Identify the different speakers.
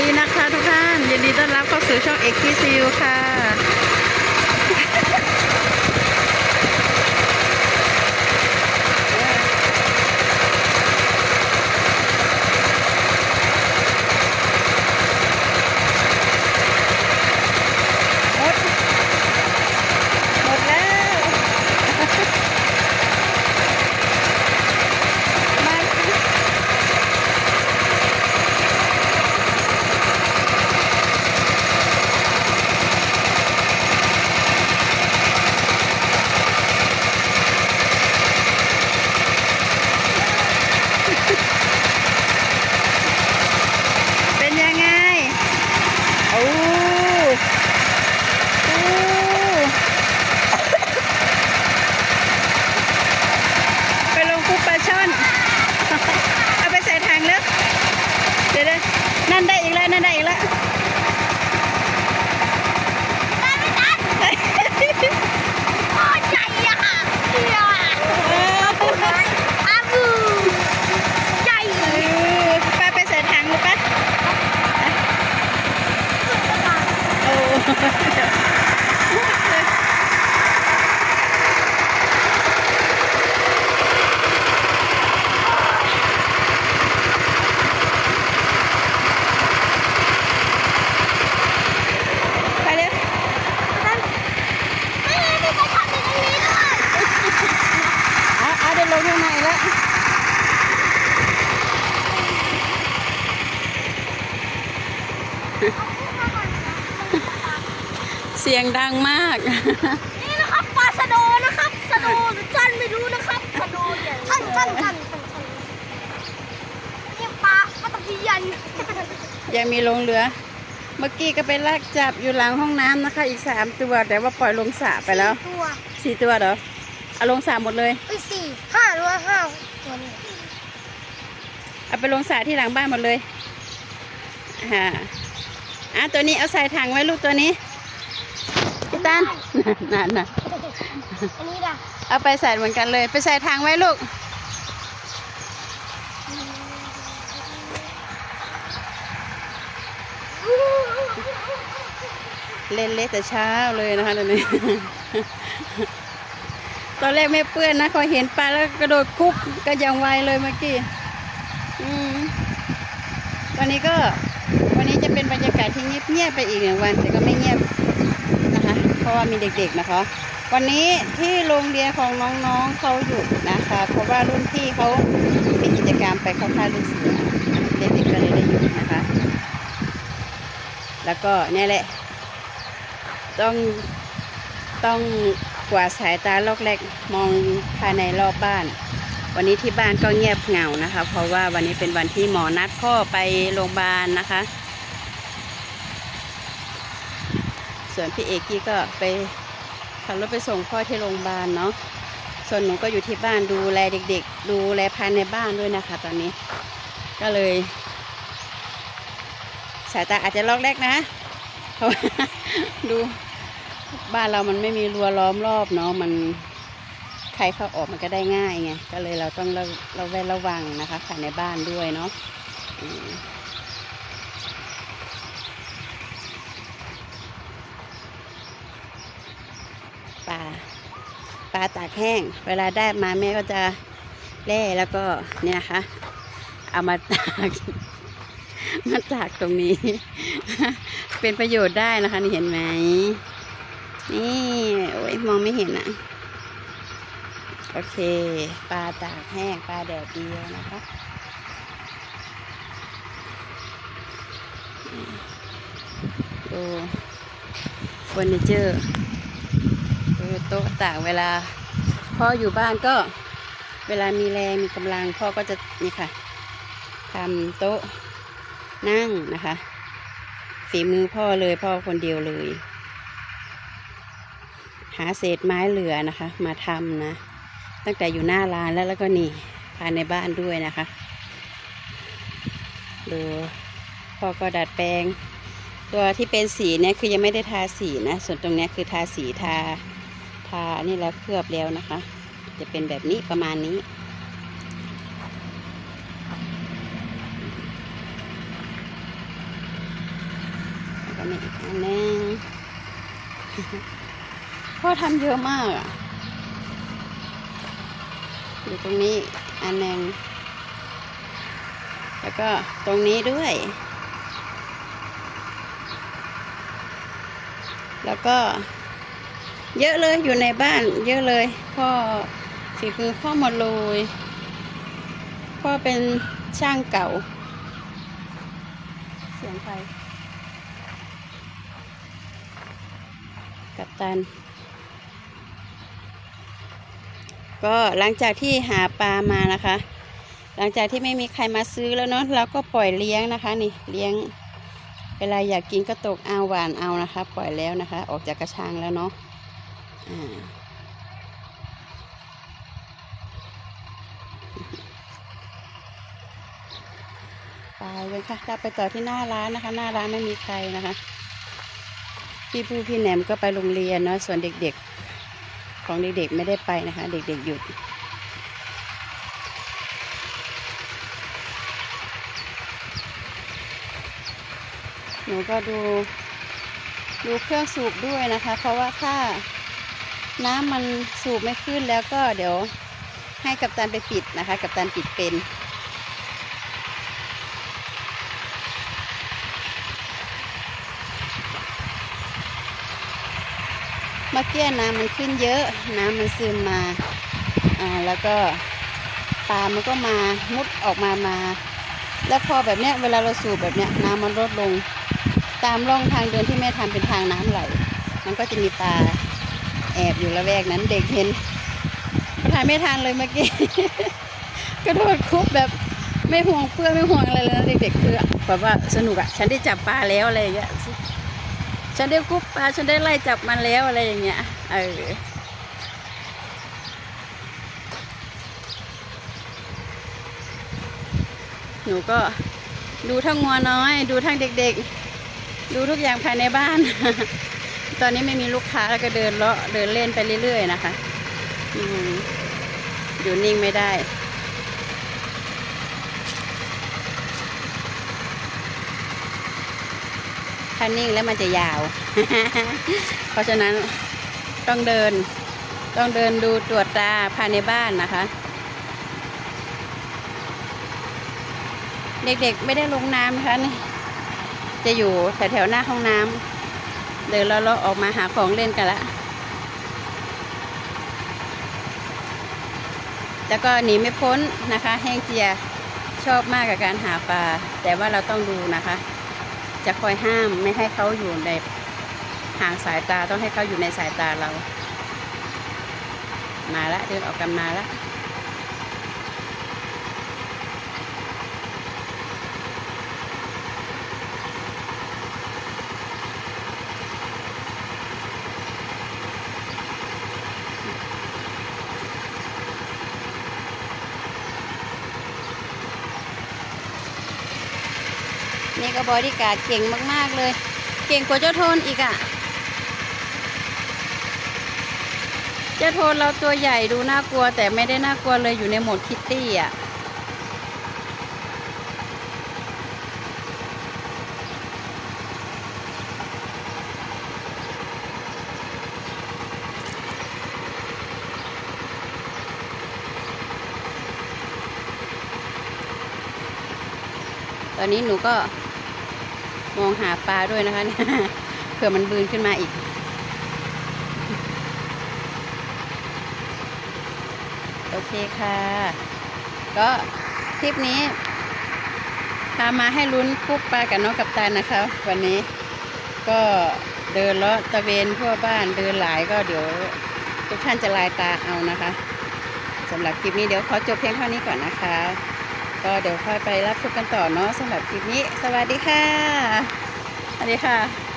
Speaker 1: ดีนะคะทุกท่านยินดีต้อนรับเข้าสู่ช่องเอ็กซ์ซีค่ะ หมด หมดแล้ว มาเป็นยังไง โอ้โอ้ไปลงคูปลาช่อน เอาไปใส่ถังแล้ว เดี๋ยวๆนั่นได้อีกแล้ว นั่นได้อีกแล้ว
Speaker 2: โอ้ใจอะค่ะเฮียอาบูใจ
Speaker 1: เออป้าไปใส่ถังหรือปะโอ้ไปเร็ว
Speaker 2: ไม่มีใครทำอย่างนี้ด้วย
Speaker 1: เอาเอาเดี๋ยวลงข้างในแล้ว เสียงดังมาก
Speaker 2: นี่นะครับปลาสะโดนะครับสะโดหรือจันไม่รู้นะครับสะโดเนี่ยท่านท่านท่านท่านท่านนี่ปลาปลาตะเพียน
Speaker 1: ยังมีลงเรือ เมื่อกี้ก็ไปลากจับอยู่หลังห้องน้ำนะคะ อีกสามตัวแต่ว่าปล่อยลงสระไปแล้ว
Speaker 2: ตัว
Speaker 1: สี่ตัวเหรอเอาลงสระหมดเลย
Speaker 2: เอ้ยสี่ห้าหรือว่าห้าตัวนี้
Speaker 1: เอาไปลงสระที่หลังบ้านหมดเลยอ่า อะตัวนี้เอาใส่ถังไว้ลูกตัวนี้พี่ตันนั่นน่ะ
Speaker 2: อันนี้ล่ะ
Speaker 1: เอาไปใส่เหมือนกันเลย ไปใส่ถังไว้ลูกเล่นเละแต่เช้าเลยนะคะตอนนี้ตอนแรกไม่เปื้อนนะพอเห็นปลาแล้วกระโดดคุบก็ยังไวเลยเมื่อกี้อืมวันนี้ก็ วันนี้จะเป็นบรรยากาศที่เงียบๆไปอีกหนึ่งวันแต่ก็ไม่เงียบนะคะ เพราะว่ามีเด็กๆนะคะ วันนี้ที่โรงเรียนของน้องๆเขาหยุดนะคะ เพราะว่ารุ่นพี่เขามีกิจกรรมไปเข้าค่ายลูกเสือเด็กๆก็เลยได้หยุดนะคะ แล้วก็เนี่ยแหละ ต้องต้องกวาดสายตาลอกแรกมองภายในรอบบ้าน วันนี้ที่บ้านก็เงียบเหงานะคะ เพราะว่าวันนี้เป็นวันที่หมอนัดพ่อไปโรงพยาบาลนะคะ ส่วนพี่เอกกี้ก็ไปขับรถไปส่งพ่อที่โรงพยาบาลเนาะส่วนหนูก็อยู่ที่บ้านดูแลเด็ก ๆ ดูแลภายในบ้านด้วยนะคะ ตอนนี้ ก็เลย สายตาอาจจะลอกแรกนะเพราะดูบ้านเรามันไม่มีรั้วล้อมรอบเนาะมัน ครเข้าออกมันก็ได้ง่ายไงก็เลยเราต้องเราเราแวดระวังนะคะภายในบ้านด้วยเนาะปลาปลาตากแห้ง เวลาได้มาแม่ก็จะแล่แล้วก็เนี่ยนะคะ เอามาตากมาตากตรงนี้ เป็นประโยชน์ได้นะคะ นี่เห็นไหมนี่ โอ้ยมองไม่เห็นอะ โอเค ปลาตากแห้ง ปลาแดดเดียวนะคะ ดูเฟอร์นิเจอร์คือโต๊ะตางเวลาพ่ออยู่บ้านก็เวลามีแรงมีกำลังพ่อก็จะนี่ค่ะทำโต๊ะนั่งนะคะฝีมือพ่อเลยพ่อคนเดียวเลย หาเศษไม้เหลือนะคะ มาทำนะ ตั้งแต่อยู่หน้าร้านแล้วแล้วก็นี่ภายในบ้านด้วยนะคะ ดูพ่อก็ดัดแปลง ตัวที่เป็นสีเนี่ยคือยังไม่ได้ทาสีนะ ส่วนตรงเนี้ยคือทาสีทาทานี่แล้วเคลือบแล้วนะคะ จะเป็นแบบนี้ประมาณนี้นี่อีกอันนึงพ่อทำเยอะมากอะ อยู่ตรงนี้อันหนึ่งแล้วก็ตรงนี้ด้วย แล้วก็ เยอะเลยอยู่ในบ้าน เยอะเลยพ่อฝีมือพ่อหมดเลยพ่อเป็นช่างเก่า เสียงไฟ กับตัน ก็หลังจากที่หาปลามานะคะ หลังจากที่ไม่มีใครมาซื้อแล้วเนาะเราก็ปล่อยเลี้ยงนะคะนี่เลี้ยง เวลาอยากกินก็ตกเอาหวานเอานะคะ ปล่อยแล้วนะคะ ออกจากกระชังแล้วเนาะอ่าไปเลยค่ะเราไปต่อที่หน้าร้านนะคะ หน้าร้านไม่มีใครนะคะ พี่ปูพี่แหนมก็ไปโรงเรียนเนาะส่วนเด็กๆ ของเด็กๆไม่ได้ไปนะคะ เด็กๆหยุด หนูก็ดู ดูเครื่องสูบด้วยนะคะ เพราะว่าถ้าน้ำมันสูบไม่ขึ้นแล้วก็เดี๋ยวให้กัปตันไปปิดนะคะ กัปตันปิดเป็น มื่อกี้น้ำมันขึ้นเยอะ น้ำมันซึมมาอ่าแล้วก็ปลามันก็มามุดออกมามา แล้วพอแบบเนี้ยเวลาเราสูบแบบเนี้ยน้ำมันลดลง ตามร่องทางเดินที่แม่ทำเป็นทางน้ำไหล มันก็จะมีปลาแอบอยู่ละแวกนั้นเด็กเห็นก็ถ่ายไม่ทันเลยเมื่อกี้กระโดดคุบแบบไม่ห่วงเพื่อนไม่ห่วงอะไรเลยนะเด็กๆคือแบบว่าสนุกอะฉันได้จับปลาแล้วอะไรอย่างเงี้ย ฉันได้คุบปลาฉันได้ไล่จับมันแล้วอะไรอย่างเงี้ยเออหนูก็ดูทั้งงัวน้อย ดูทั้งเด็กๆ ดูทุกอย่างภายในบ้าน ตอนนี้ไม่มีลูกค้าแล้วก็เดินเลาะเดินเล่นไปเรื่อยๆนะคะ อยู่นิ่งไม่ได้ ถ้านิ่งแล้วมันจะยาว เพราะฉะนั้นต้องเดิน ต้องเดินดูตรวจตาภายในบ้านนะคะ เด็กๆไม่ได้ลงน้ำนะคะนี่จะอยู่แถวๆหน้าห้องน้ำเดินแล้วเราออกมาหาของเล่นกันละแล้วก็หนีไม่พ้นนะคะ แห้งเจียชอบมากกับการหาปลาแต่ว่าเราต้องดูนะคะ จะคอยห้ามไม่ให้เขาอยู่ในห่างสายตาต้องให้เขาอยู่ในสายตาเรา มาละเดินออกกันมาละ นี่ก็บอดี้การ์ดเก่งมาก ๆ เลย เก่งกว่าเจ้าโทนอีกอะ่ะ เจ้าโทนเราตัวใหญ่ดูน่ากลัว แต่ไม่ได้น่ากลัวเลยอยู่ในโหมดคิตตี้อะตอนนี้หนูก็ มองหาปลาด้วยนะคะเนี่ยเผื่อมันบืนขึ้นมาอีก โอเคค่ะ ก็ทริปนี้ พามาให้ลุ้นคุบปลากับน้องกัปตันนะคะ วันนี้ก็เดินเลาะตะเวนทั่วบ้านเดินหลายก็เดี๋ยว ทุกท่านจะลายตาเอานะคะสำหรับคลิปนี้เดี๋ยวขอจบเพียงเท่านี้ก่อนนะคะ ก็เดี๋ยวค่อยไปรับชมกันต่อเนาะสำหรับคลิปนี้ สวัสดีค่ะ สวัสดีค่ะ